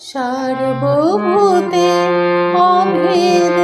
সর্বভূতে অভেদ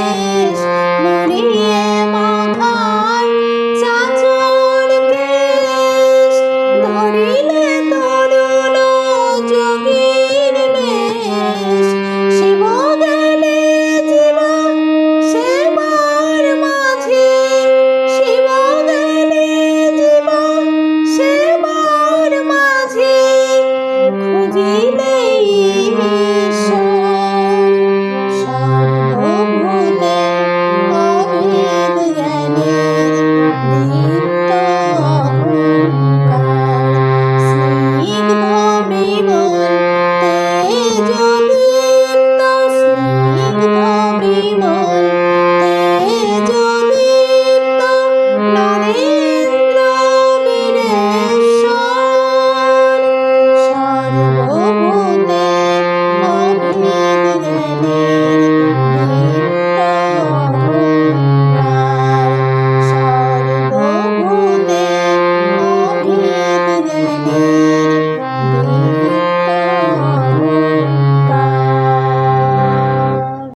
Money is, money. Amen.